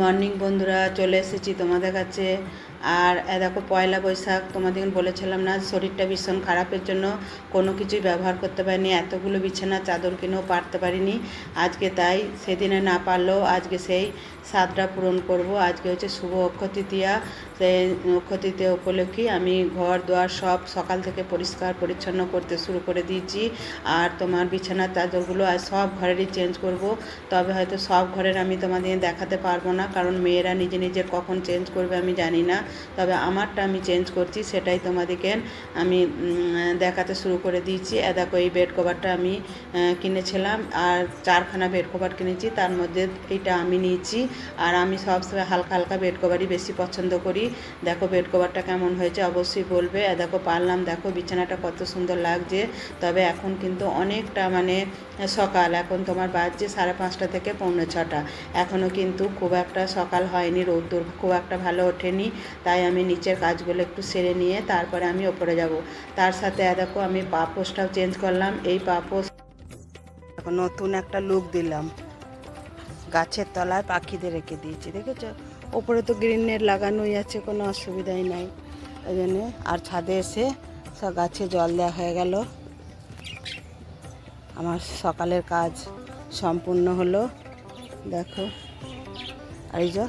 Morning বন্ধুরা, চলে এসেছি তোমাদের কাছে। আর দেখো, পয়লা বৈশাখ, তোমাদের বলেছিলাম না শরীরটা ভীষণ খারাপের জন্য কোনো কিছুই ব্যবহার করতে পারিনি, এতগুলো বিছানা, চাদর কিনেও পারতে পারিনি। আজকে তাই সেদিনে না পারলেও আজকে সেই স্বাদটা পূরণ করব। আজকে হচ্ছে শুভ অক্ষয় তৃতীয়া সেই অক্ষয় তৃতীয়া উপলক্ষে আমি ঘর, দুয়ার সব সকাল থেকে পরিষ্কার, পরিচ্ছন্ন করতে শুরু করে দিয়েছি। আর তোমার বিছানার চাদরগুলো আর সব ঘরেরই চেঞ্জ করব। তবে হয়তো সব ঘরের আমি তোমাদের দেখাতে পারব না, কারণ মেয়েরা নিজে নিজে কখন চেঞ্জ করবে আমি জানি না। তবে আমারটা আমি চেঞ্জ করছি, সেটাই তোমাদেরকে আমি দেখাতে শুরু করে দিয়েছি। দেখো, এই বেড কভারটা আমি কিনেছিলাম। আর চারখানা বেড কভার কিনেছি। তার মধ্যে এইটা আমি নিয়েছি। আর আমি সবসময় হালকা হালকা বেড কভারই বেশি পছন্দ করি। দেখো বেড কভারটা কেমন হয়েছে, অবশ্যই বলবে। দেখো পারলাম, দেখো বিছানাটা কত সুন্দর লাগছে। তবে এখন কিন্তু অনেকটা মানে সকাল, এখন তোমার বাজছে সাড়ে পাঁচটা থেকে পৌনে ছটা। এখনও কিন্তু খুব একটা সকাল হয়নি, রোদ্দুর খুব একটা ভালো ওঠেনি। তাই আমি নিচের কাজগুলো একটু সেরে নিয়ে তারপরে আমি ওপরে যাব। তার সাথে দেখো আমি পাপোসটাও চেঞ্জ করলাম। এই পাপোস নতুন একটা লুক দিলাম। গাছের তলায় পাখিদের রেখে দিয়েছি, দেখেছ? ওপরে তো গ্রিন নেট লাগানোই আছে কোনো অসুবিধাই নাই। ওই জন্যে আর ছাদে এসে সব গাছে জল দেওয়া হয়ে গেল। আমার সকালের কাজ সম্পূর্ণ হলো। দেখো। আর এই যে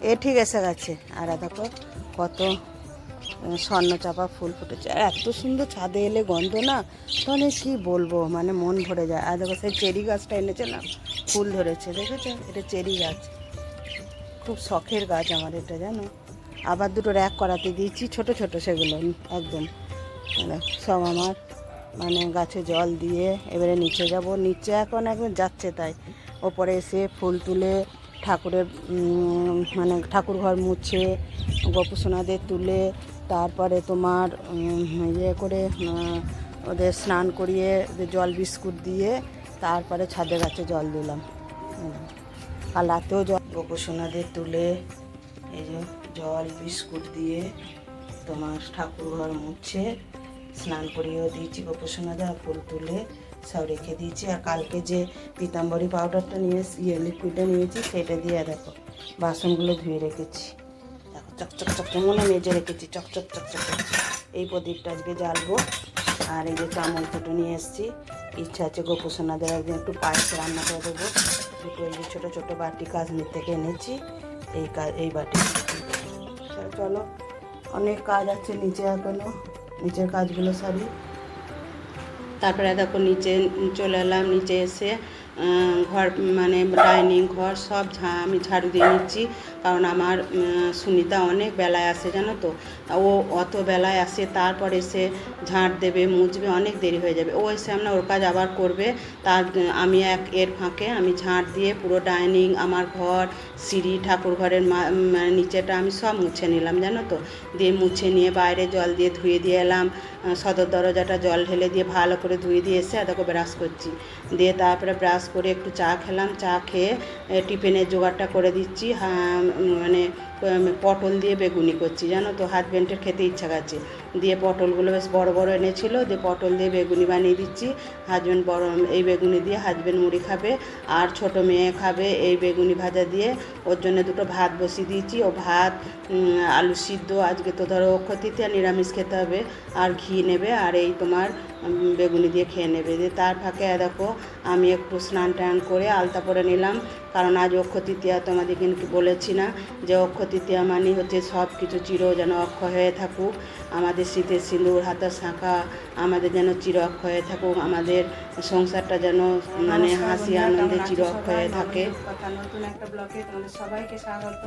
এ ঠিক এসে গেছে। আর দেখো কত আহ, স্বর্ণচাপা ফুল ফুটেছে। আর এত সুন্দর ছাদে এলে গন্ধ না তাহলে কি বলব? মানে মন ভরে যায়। আর দেখো সেই চেরি গাছটা এনেছিলাম ফুল ধরেছে। দেখেছ? এটা চেরি গাছ। খুব শখের গাছ আমার এটা, জানো? আবার দুটো র্যাক করাতে দিয়েছি, ছোট ছোট সেগুলো, একদম। মানে সব আমার মানে গাছে জল দিয়ে এবারে নিচে যাব। নিচে এখন একদম যাচ্ছে তাই। ওপরে এসে ফুল তুলে ঠাকুরের মানে ঠাকুর ঘর মুছে গোপুসোনাদের তুলে, তারপরে তোমার ইয়ে করে ওদের স্নান করিয়ে, জল বিস্কুট দিয়ে, তারপরে ছাদে গাছে জল দিলাম। আর রাতেও জল। গোপুসোনাদের তুলে এই যে জল, বিস্কুট দিয়ে তোমার ঠাকুর ঘর মুছে, স্নান করিয়েও দিয়েছি গোপুসোনাদের আর ফুল তুলে সব রেখে দিয়েছি। আর কালকে যে পিতাম্বরী পাউডারটা নিয়ে ইয়ে লিকুইডটা নিয়েছি সেটা দিয়ে দেখো, বাসনগুলো ধুয়ে রেখেছি। দেখো চকচক চকচক মনে মেজে রেখেছি চকচক চকচক। এই প্রদীপটা আজকে জ্বালবো। আর এই যে চামচ দুটো নিয়ে এসেছি, ইচ্ছা আছে গোপুসোনাদের একদিন একটু পায়েস রান্না করে দেবো। দুটো এই যে ছোটো ছোটো বাটি কাশ্মীর থেকে এনেছি, এই কাজ এই বাটি। চলো অনেক কাজ আছে নিচে এখনও নিচের কাজগুলো সারি। তারপরে দেখো নিচে চলে এলাম, নিচে এসে ঘর মানে ডাইনিং ঘর সব আমি ঝাড়ু দিয়ে নিচ্ছি। কারণ আমার সুনিতা অনেক বেলায় আসে জানো তো? ও অত বেলায় আসে তারপরে এসে ঝাঁট দেবে মুছবে অনেক দেরি হয়ে যাবে। ও এসে আমরা ওর কাজ আবার করবে। তার আমি এক এর ফাঁকে আমি ঝাঁট দিয়ে পুরো ডাইনিং আমার ঘর সিঁড়ি ঠাকুর ঘরের মানে নিচেটা আমি সব মুছে নিলাম জানো তো? দিয়ে মুছে নিয়ে বাইরে জল দিয়ে ধুয়ে দিয়ে এলাম। সদর দরজাটা জল ঢেলে দিয়ে ভালো করে ধুয়ে দিয়ে এসে দেখো ব্রাশ করছি। দিয়ে তারপরে ব্রাশ করে একটু চা খেলাম। চা খেয়ে টিফিনের জোগাড়টা করে দিচ্ছি। হা- উম, মানে উম, পটল দিয়ে বেগুনি করছি, জানো তো? হাজব্যান্ডের খেতে ইচ্ছা করছে। দিয়ে পটলগুলো বেশ বড় বড় এনেছিল, দিয়ে পটল দিয়ে বেগুনি বানিয়ে দিচ্ছি। হাজব্যান্ড বড়, এই বেগুনি দিয়ে হাজব্যান্ড মুড়ি খাবে, আর ছোট মেয়ে খাবে এই বেগুনি ভাজা দিয়ে। ওর জন্য দুটো ভাত বসিয়ে দিয়েছি। ও ভাত আলু সিদ্ধ, আজকে তো ধরো অক্ষতিতে নিরামিষ খেতে হবে। আর ঘি নেবে, আর এই তোমার বেগুনি দিয়ে খেয়ে নেবে। দিয়ে তার ফাঁকে দেখো, আমি একটু স্নান টান করে আলতা পরে নিলাম। কারণ আজ তৃতীয়া তোমাদের কিন্তু বলেছি না যে অক্ষয় তৃতীয়া মানে হচ্ছে সব কিছু চির যেন অক্ষয় হয়ে থাকুক। আমাদের শীতের সিঁদুর হাতের শাঁখা আমাদের যেন চির অক্ষয় হয়ে থাকুক। আমাদের সংসারটা যেন মানে হাসি আনন্দে চির অক্ষয় হয়ে থাকে। কথা নতুন একটা ব্লগে তোমাদের সবাইকে স্বাগত।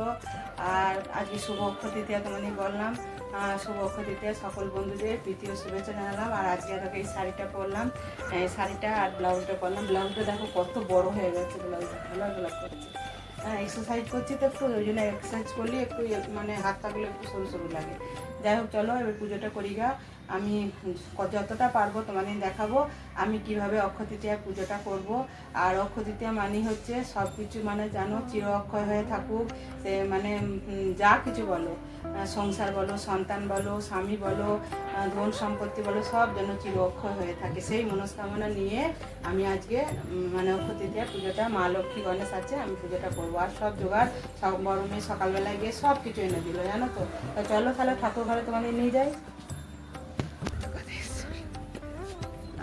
আর আজকে শুভ অক্ষয় তৃতীয়া তোমাদের বললাম। শুভ অক্ষয় তৃতীয়া সকল বন্ধুদের তৃতীয় শুভেচ্ছা জানালাম। আর আজকে দেখো এই শাড়িটা পরলাম। এই শাড়িটা আর ব্লাউজটা পরলাম। ব্লাউজটা দেখো কত বড় হয়ে গেছে। ব্লাউজটা ভালো ব্লাউজ করছে এক্সারসাইজ করছি তো একটু, ওই জন্য এক্সারসাইজ করলে একটু মানে হাত পাগুলো একটু সরু সরু লাগে। যাই হোক, চলো, এবার পুজোটা করি গা। আমি যতটা পারব তোমাদের দেখাবো। আমি কীভাবে অক্ষয় তৃতীয়া পুজোটা করব। আর অক্ষয় তৃতীয়া মানে হচ্ছে সব কিছু মানে জানো, চির অক্ষয় হয়ে থাকুক। সে মানে যা কিছু বলো। সংসার বলো, সন্তান বলো, স্বামী বলো ধন সম্পত্তি বলো, সব যেন চির অক্ষয় হয়ে থাকে। সেই মনস্কামনা নিয়ে আমি আজকে মানে অক্ষয় তৃতীয়া পুজোটা মা লক্ষ্মী গণেশ আছে, আমি পুজোটা করব। আর সব জোগাড়, সব বড় মেয়ে সকালবেলায় গিয়ে সব কিছু এনে দিল, জানো তো চলো তাহলে ঠাকুর ঘরে তোমাদের নিয়ে যাই।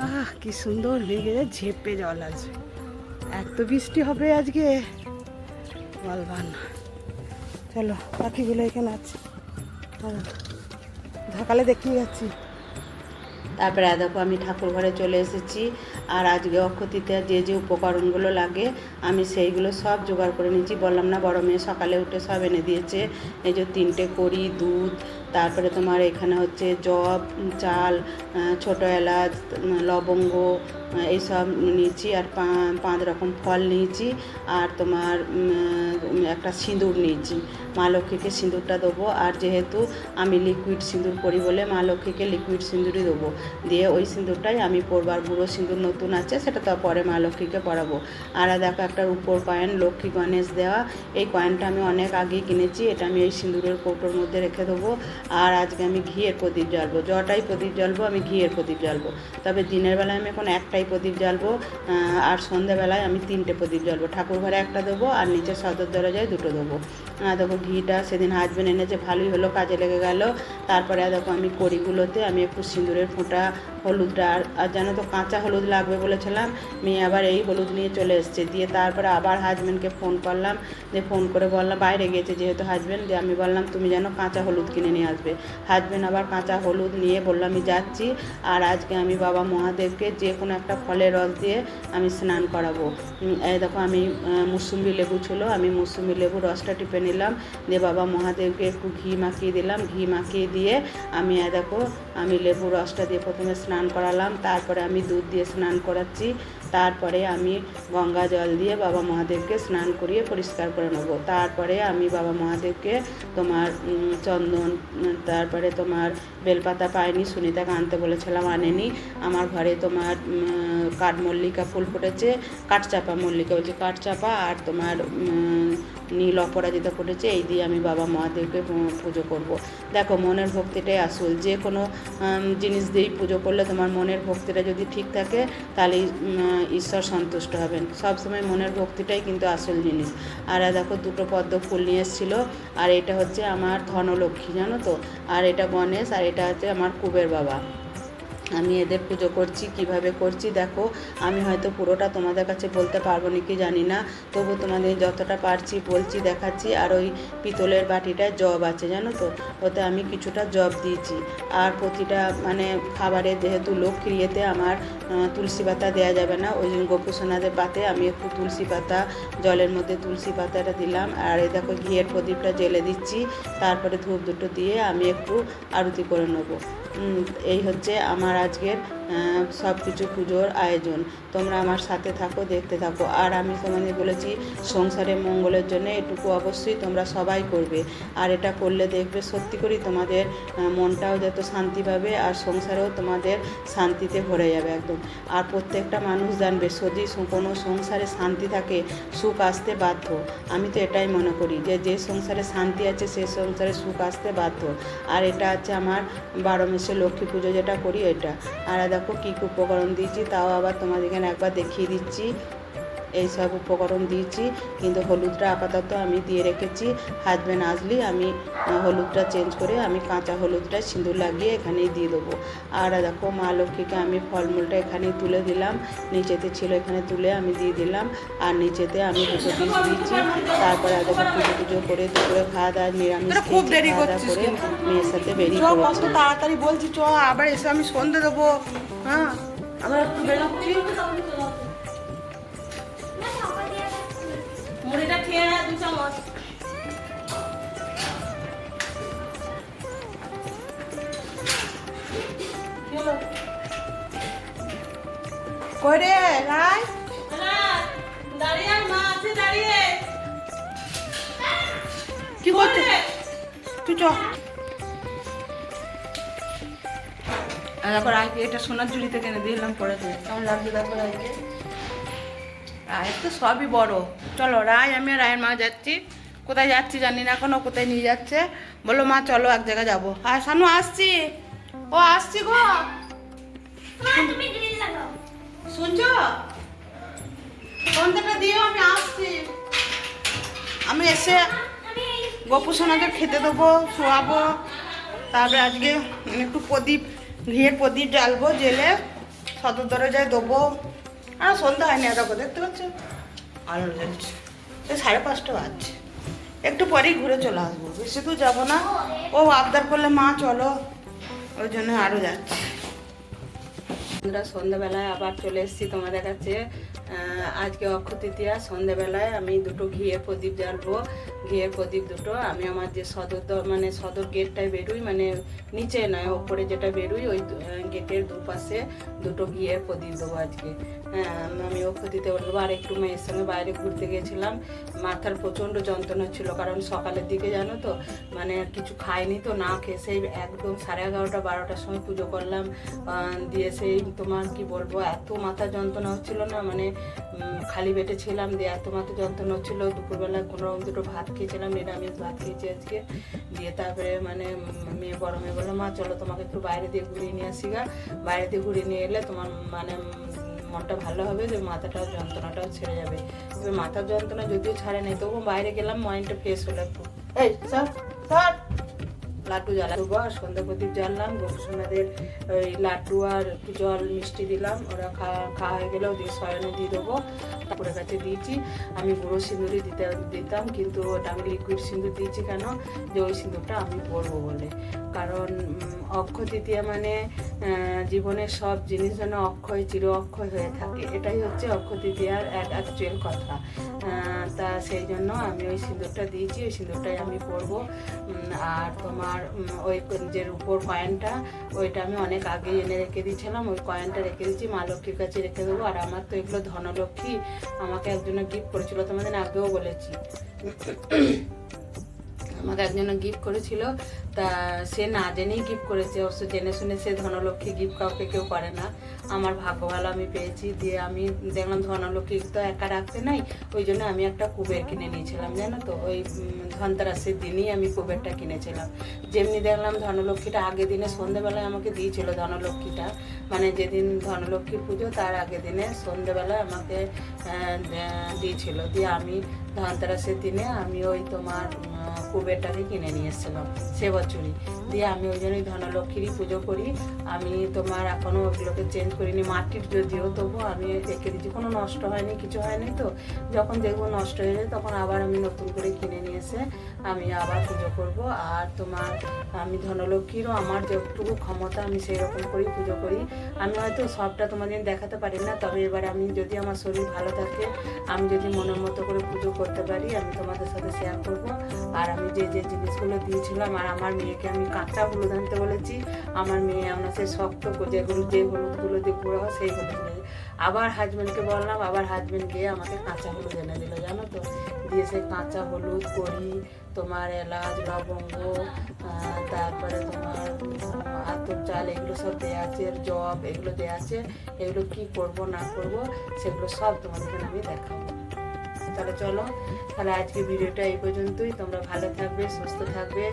আহ, কি সুন্দর যায় ঝেপে জল আসবে এত বৃষ্টি হবে আজকে। বলবার না চলো, পাখিগুলো এখানে আছে। সকালে দেখিয়ে যাচ্ছি। তারপরে দেখো, আমি ঠাকুর ঘরে চলে এসেছি। আর আজকে অক্ষতিতে যে যে উপকরণগুলো লাগে, আমি সেইগুলো সব জোগাড় করে নিয়েছি। বললাম না, বড় মেয়ে সকালে উঠে সব এনে দিয়েছে। এই যে তিনটে কড়ি, দুধ তারপরে তোমার এখানে হচ্ছে জব চাল ছোটো এলাচ লবঙ্গ এইসব নিয়েছি আর পাঁচ রকম ফল নিয়েছি আর তোমার একটা সিঁদুর নিয়েছি। মা লক্ষ্মীকে সিঁদুরটা দেবো আর যেহেতু আমি লিকুইড সিঁদুর করি বলে মা লক্ষ্মীকে লিকুইড সিঁদুরই দেবো। দিয়ে ওই সিঁদুরটাই আমি পরবার বুড়ো সিঁদুর নতুন আছে, সেটা তো পরে মা লক্ষ্মীকে পরাবো। আর দেখো একটা উপর কয়েন লক্ষ্মী গণেশ দেওয়া, এই কয়েনটা আমি অনেক আগেই কিনেছি, এটা আমি এই সিঁদুরের কৌটোর মধ্যে রেখে দেবো। আর আজকে আমি ঘিয়ের প্রদীপ জ্বালবো জটাই প্রদীপ জ্বালবো আমি ঘিয়ের প্রদীপ জ্বালবো। তবে দিনের বেলায় আমি এখন একটাই প্রদীপ জ্বালবো আর সন্ধ্যাবেলায় আমি তিনটে প্রদীপ জ্বালবো। ঠাকুর ঘরে একটা দেবো আর নিচে সদর দরজায় দুটো দেবো। দেখো ঘিটা, সেদিন হাজবেন্ড এনেছে, ভালোই হলো, কাজে লেগে গেল। তারপরে দেখো আমি কড়িগুলোতে, আমি একটু সিঁদুরের ফোঁটা হলুদটা আর জানো তো কাঁচা হলুদ লাগবে বলেছিলাম। মেয়ে আবার এই হলুদ নিয়ে চলে এসছে। দিয়ে তারপরে আবার হাজবেন্ডকে ফোন করলাম। যে ফোন করে বললাম, বাইরে গিয়েছে যেহেতু হাজবেন্ড যে আমি বললাম, তুমি যেন কাঁচা হলুদ কিনে নিয়ে আসবে। হাজবেন্ড আবার কাঁচা হলুদ নিয়ে বলল, আমি যাচ্ছি আর আজকে আমি বাবা মহাদেবকে যে কোনো একটা ফলের রস দিয়ে আমি স্নান করাবো। এই দেখো আমি মুসুম্বি লেবু ছিল, আমি মুসুম্বি লেবু রসটা টিপে নিলাম, দিয়ে বাবা মহাদেবকে একটু ঘি মাখিয়ে দিলাম, ঘি মাখিয়ে দিয়ে আমি দেখো, আমি লেবু রসটা দিয়ে প্রথমে স্নান করালাম, তারপরে আমি দুধ দিয়ে স্নান করাচ্ছি। তারপরে আমি গঙ্গা জল দিয়ে বাবা মহাদেবকে স্নান করিয়ে পরিষ্কার করে নেব। তারপরে আমি বাবা মহাদেবকে তোমার চন্দন তারপরে তোমার বেলপাতা পাইনি সুনিতাকে আনতে বলেছিলাম আনেনি। আমার ঘরে তোমার কাঠমল্লিকা ফুল ফুটেছে কাঠচাপা মল্লিকা বলছে কাঠচাপা আর তোমার নীল অপরাজিতা ফুটেছে এই দিয়ে আমি বাবা মহাদেবকে পুজো করব। দেখো মনের ভক্তিটাই আসল। যে কোনো জিনিস দিয়েই পুজো করলে তোমার মনের ভক্তিটা যদি ঠিক থাকে তাহলে উম, ঈশ্বর সন্তুষ্ট হবেন। সবসময় মনের ভক্তিটাই কিন্তু আসল জিনিস। আর দেখো, দুটো পদ্ম ফুল নিয়ে এসেছিল, আর এটা হচ্ছে আমার ধনলক্ষ্মী, জানো তো? আর এটা গণেশ, আর এটা হচ্ছে আমার কুবের বাবা। আমি এদের পুজো করছি, কীভাবে করছি, দেখো। আমি হয়তো পুরোটা তোমাদের কাছে বলতে পারব নাকি জানি না। তবু তোমাদের যতটা পারছি বলছি, দেখাচ্ছি। আর ওই পিতলের বাটিটায় জব আছে, জানো তো? ওতে আমি কিছুটা জব দিয়েছি। আর প্রতিটা মানে খাবারে যেহেতু লক্ষ্মীর ইয়েতে আমার তুলসী পাতা দেওয়া যাবে না, ওই জন্য গোপুসোনাদের পাতে আমি একটু তুলসী পাতা, জলের মধ্যে তুলসী পাতাটা দিলাম। আর এই দেখো, ঘিয়ের প্রদীপটা জেলে দিচ্ছি। তারপরে ধূপ দুটো দিয়ে আমি একটু আরতি করে নেব। এই হচ্ছে আমার আজকের সব কিছু পুজোর আয়োজন। তোমরা আমার সাথে থাকো, দেখতে থাকো। আর আমি তোমাদের বলেছি, সংসারে মঙ্গলের জন্য এটুকু অবশ্যই তোমরা সবাই করবে। আর এটা করলে দেখবে সত্যি করেই তোমাদের মনটাও যত শান্তি পাবে আর সংসারেও তোমাদের শান্তিতে ভরে যাবে একদম। আর প্রত্যেকটা মানুষ জানবে, যদি কোনো সংসারে শান্তি থাকে, সুখ আসতে বাধ্য। আমি তো এটাই মনে করি যে যে সংসারে শান্তি আছে, সে সংসারে সুখ আসতে বাধ্য। আর এটা আছে আমার বারো মাসে লক্ষ্মী পুজো যেটা করি, এটা। আর দেখো কী কী উপকরণ দিয়েছি তাও আবার তোমাদের এখানে একবার দেখিয়ে দিচ্ছি। এই সব উপকরণ দিয়েছি কিন্তু হলুদটা আপাতত আমি দিয়ে রেখেছি। হাজব্যান্ড আসলে আমি হলুদটা চেঞ্জ করে আমি কাঁচা হলুদটা সিঁদুর লাগিয়ে এখানেই দিয়ে দেবো। আর দেখো মা লক্ষ্মীকে আমি ফলমূলটা এখানেই তুলে দিলাম। নিচেতে ছিল এখানে তুলে আমি দিয়ে দিলাম। আর নিচেতে আমি দুটো পিস দিয়েছি। তারপরে দেখো পুজো পুজো করে দুপুরে খাওয়া দাওয়া নিরামিষ খুব দেরি খাওয়া দাওয়া করে মেয়ের সাথে বেরিয়ে কত তাড়াতাড়ি বলছি চ আবার এসে আমি সন্ধে দেবো। হ্যাঁ। আমরা একটু বেরোচ্ছি। মুড়িটা খেয়ে আয় দু চামচ। কি হলো? কই রে রায়? না, দাঁড়িয়ে আয়, মা আছে দাঁড়িয়ে। কি করতে ওরে, তুই চ। আর তারপর আগে এটা সোনার ঝুড়িতে কিনে দিলাম পরে। কেমন লাগছে তারপর আগে রায়ের তো সবই বড়। চলো রায় আমি রায়ের মা যাচ্ছি। কোথায় যাচ্ছি জানি না এখনও কোথায় নিয়ে যাচ্ছে। বলল মা চলো এক জায়গায় যাব। আর সানু আসছি। ও আসছি গো। শুনছো? ফোনটা দিও আমি আসছি। আমি এসে গপু সোনাকে খেতে দেবো শোয়াবো। তারপরে আজকে একটু প্রদীপ ঘিয়ের প্রদীপ জ্বালবো জেলে সদর দরজায় দেবো। আর সন্ধ্যা হয়নি এরকম দেখতে পাচ্ছ? আলো জ্বলছে এই সাড়ে পাঁচটা বাজছে। একটু পরেই ঘুরে চলে আসব। বেশি দূর যাব না। ও আবদার করলে মা, চলো। ওই জন্য আরও যাচ্ছি। আমরা সন্ধ্যাবেলায় আবার চলে এসেছি তোমাদের কাছে। আজকে অক্ষয় তৃতীয়া। সন্ধ্যাবেলায় আমি দুটো ঘিয়ের প্রদীপ জ্বালবো। ঘিয়ের প্রদীপ দুটো। আমি আমার যে সদর মানে সদর গেটটায় বেরোই মানে নিচে নয়, ওপরে যেটা বেরোই, ওই গেটের দুপাশে দুটো ঘিয়ের প্রদীপ দেবো আজকে। আমি অক্ষয় দিতে বলব, আর একটু মেয়ের সঙ্গে বাইরে ঘুরতে গিয়েছিলাম। মাথার প্রচণ্ড যন্ত্রণা ছিল, কারণ সকালের দিকে জানো তো মানে কিছু খাইনি তো, না খেয়ে সেই একদম সাড়ে এগারোটা, বারোটার সময় পুজো করলাম। দিয়ে সেই তোমার কি বলব, এত মাথা যন্ত্রণা হচ্ছিল না মানে খালি পেটে ছিলাম, দিয়ে এত মাথা যন্ত্রণা হচ্ছিল। দুপুরবেলা কোনো রকম দুটো ভাত খেয়েছিলাম, নিরামিষ ভাত খেয়েছি আজকে। দিয়ে তারপরে মানে মেয়ে বড় মেয়ে বলল, মা, চলো তোমাকে একটু বাইরে দিয়ে ঘুরিয়ে নিয়ে আসি গা। বাইরে দিয়ে ঘুরিয়ে নিয়ে এলে তোমার মানে মনটা ভালো হবে, যে মাথাটাও, যন্ত্রণাটাও ছেড়ে যাবে। তবে মাথার যন্ত্রণা যদিও ছাড়ে নেই তবু বাইরে গেলাম মাইন্ডটা ফ্রেশ হলো একটু। এই, স্যার স্যার! লাড্ডু জ্বালাবো আর সন্ধ্যা প্রদীপ জ্বাললাম গোপসোনাদের ওই লাড্ডু আর একটু জল, মিষ্টি দিলাম, ওরা খাওয়া খাওয়া হয়ে গেলে ওদের শয়নে দিয়ে দেবো ঠাকুরের কাছে দিয়েছি। আমি গুঁড়ো সিঁদুরই দিতে, দিতাম, কিন্তু ওটা আমি লিকুইড সিঁদুর দিয়েছি কেন? যে ওই সিঁদুরটা আমি পরবো বলে। কারণ অক্ষয় তৃতীয়া মানে জীবনের সব জিনিস যেন অক্ষয়, চির অক্ষয় হয়ে থাকে। এটাই হচ্ছে অক্ষয় তৃতীয়ার অ্যাকচুয়াল কথা। তা সেই জন্য আমি ওই সিঁদুরটা দিয়েছি, ওই সিঁদুরটাই আমি পরবো। আর তোমার ওই যে রূপোর কয়েনটা ওইটা আমি অনেক আগে এনে রেখে দিয়েছিলাম, ওই কয়েনটা রেখে দিয়েছি, মা লক্ষ্মীর কাছে রেখে দেবো। আর আমার তো এগুলো ধনলক্ষ্মী, আমাকে একজনের গিফট করেছিল, তোমাদের আগেও বলেছি। আমাকে একজনে গিফট করেছিল। তা সে না জেনেই গিফট করেছে, অবশ্য জেনে শুনে সে ধনলক্ষ্মী গিফট কাউকে কেউ করে না। আমার ভাগ্য ভালো আমি পেয়েছি, দিয়ে আমি দেখলাম ধনলক্ষ্মী তো একা রাখতে নাই, ওই জন্য আমি একটা কুবের কিনে নিয়েছিলাম, জানো তো? ওই ধনতেরাসের দিনই আমি কুবেরটা কিনেছিলাম। যেমনি দেখলাম ধনলক্ষ্মীটা আগের দিনে সন্ধেবেলায় আমাকে দিয়েছিল ধনলক্ষ্মীটা। মানে যেদিন ধনলক্ষ্মীর পুজো, তার আগের দিনে সন্ধেবেলায় আমাকে দিয়েছিল। দিয়ে আমি ধনতেরাসের দিনে আমি ওই তোমার উম, কুবেরটাকে কিনে নিয়ে এসেছিলাম সে বছরই। দিয়ে আমি ওই জন্যই ধনলক্ষ্মীরই পুজো করি। আমি তোমার এখনও ওগুলোকে চেঞ্জ করিনি মাটির যদিও তবু আমি রেখে দিচ্ছি কোনো নষ্ট হয়নি কিছু হয়নি তো। যখন দেখব নষ্ট হয়ে যায় তখন আবার আমি নতুন করে কিনে নিয়ে এসে আমি আবার পুজো করব, আর তোমার, আমি ধনলক্ষ্মীরও আমার যতটুকু ক্ষমতা আমি সেই রকম করেই পুজো করি। আমি হয়তো সবটা তোমাদের দেখাতে পারি না, তবে এবার আমি যদি আমার শরীর ভালো থাকে, আমি যদি মনের মতো করে পুজো করতে পারি, আমি তোমাদের সাথে শেয়ার করব। আর আমি যে যে জিনিসগুলো দিয়েছিলাম, আর আমার মেয়েকে আমি কাঁচা হলুদ আনতে বলেছি, আমার মেয়ে আমরা সেই শক্ত যেগুলো যে হলুদগুলো দিয়ে গুঁড়ো হয় সেই হলুদ। আবার হাজব্যান্ডকে বললাম, আবার হাজব্যান্ড গিয়ে আমাকে কাঁচা হলুদ এনে দিল, জানো তো? দিয়ে সেই কাঁচা হলুদ করি তোমার এলাচ লবঙ্গ তারপরে তোমার আতর চাল, এগুলো সব দেওয়া আছে জব এগুলো দেওয়া আছে। এগুলো কী করব, না করব, সেগুলো সব তোমাদেরকে আমি দেখাবো। তাহলে চলো, তাহলে আজকে ভিডিওটা এই পর্যন্তই। তোমরা ভালো থাকবে, সুস্থ থাকবে।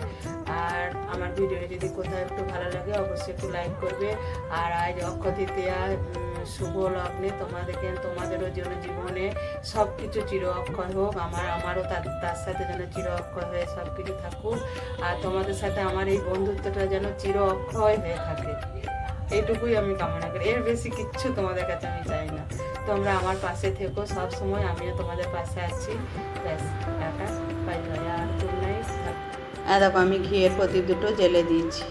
আর আমার ভিডিও যদি কোথাও একটু ভালো লাগে, অবশ্যই একটু লাইক করবে। আর আজ অক্ষয় শুভ লগ্নে তোমাদেরকে, তোমাদেরও যেন জীবনে সব কিছু চির অক্ষয় হোক, আমার, আমারও তার তার সাথে যেন চির অক্ষয় হয়ে সব কিছু থাকুক। আর তোমাদের সাথে আমার এই বন্ধুত্বটা যেন চির অক্ষয় হয়ে থাকে। এইটুকুই আমি কামনা করি। এর বেশি কিচ্ছু তোমাদের কাছে আমি চাই না। তোমরা আমার পাশে থেকো, সব সময় আমিও তোমাদের পাশে আছি। ব্যাস আর দেখো, আমি ঘিয়ের প্রতি দুটো জেলে দিয়েছি।